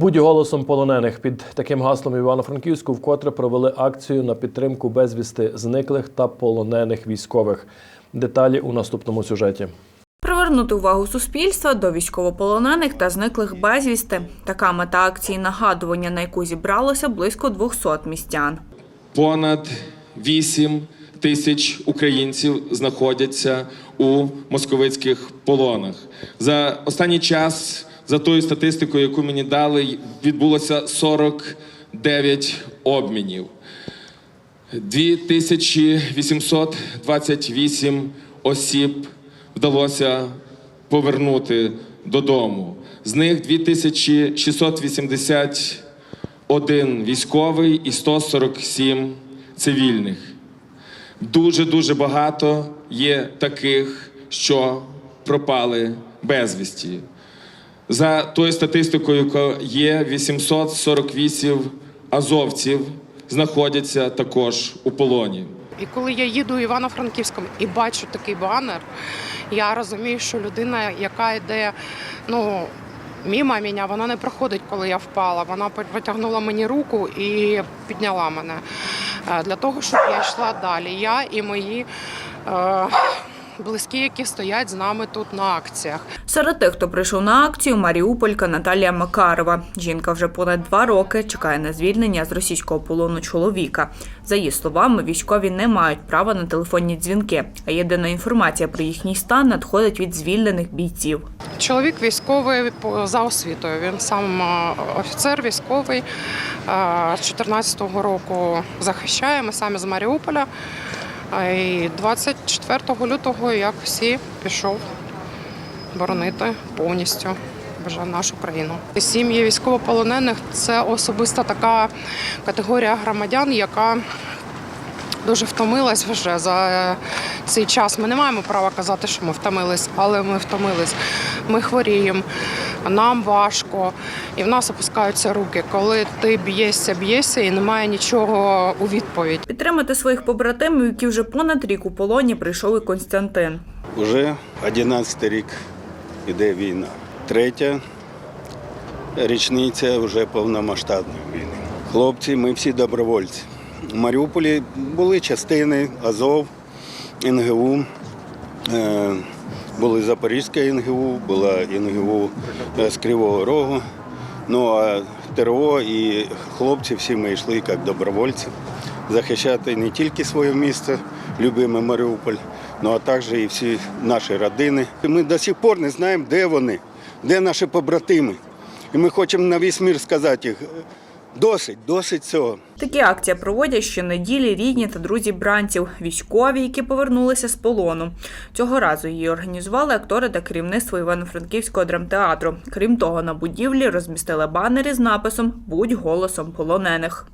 Будь голосом полонених під таким гаслом Івано-Франківську вкотре провели акцію на підтримку безвісти зниклих та полонених військових. Деталі у наступному сюжеті. Привернути увагу суспільства до військовополонених та зниклих безвісти. Така мета акції нагадування, на яку зібралося близько 200 містян. Понад 8 тисяч українців знаходяться у московицьких полонах. За останній час, за тою статистикою, яку мені дали, відбулося 49 обмінів. 2828 осіб вдалося повернути додому. З них 2681 військовий і 147 цивільних. Дуже дуже багато є таких, що пропали безвісті. За тою статистикою, яка є, 848 азовців знаходяться також у полоні. І коли я їду Івано-Франківськом і бачу такий банер, я розумію, що людина, яка йде, ну. Міма мене, вона не проходить, коли я впала. Вона протягнула мені руку і підняла мене е, для того, щоб я йшла далі. Я і мої е, близькі, які стоять з нами тут на акціях. Серед тих, хто прийшов на акцію, Маріуполька Наталія Макарова. Жінка вже понад два роки чекає на звільнення з російського полону чоловіка. За її словами, військові не мають права на телефонні дзвінки, а єдина інформація про їхній стан надходить від звільнених бійців. Чоловік військовий за освітою. Він сам е, офіцер військовий. е, З 14-го року захищає. Ми самі з Маріуполя. І 24 лютого, як всі, пішов боронити повністю вже нашу країну. Сім'ї військовополонених це особиста така категорія громадян, яка дуже втомилась вже за цей час. Ми не маємо права казати, що ми втомились, але ми втомились. Ми хворіємо, нам важко, і в нас опускаються руки. Коли ти б'єшся, б'єшся і немає нічого у відповідь. Підтримати своїх побратимів, які вже понад рік у полоні, прийшов і Константин. Уже 11 рік іде війна. Третя річниця вже повномасштабної війни. Хлопці, ми всі добровольці. У Маріуполі були частини Азов, НГУ, були Запорізька НГУ, була НГУ з Кривого Рогу. Ну а ТРО і хлопці всі ми йшли як добровольці захищати не тільки своє місто, любиме Маріуполь, ну а також і всі наші родини. Ми до сих пор не знаємо, де вони, де наші побратими. І ми хочемо на весь мір сказати їх, досить, досить цього. Такі акції проводять щонеділі рідні та друзі бранців, військові, які повернулися з полону. Цього разу її організували актори та керівництво Івано-Франківського драмтеатру. Крім того, на будівлі розмістили банери з написом Будь голосом полонених.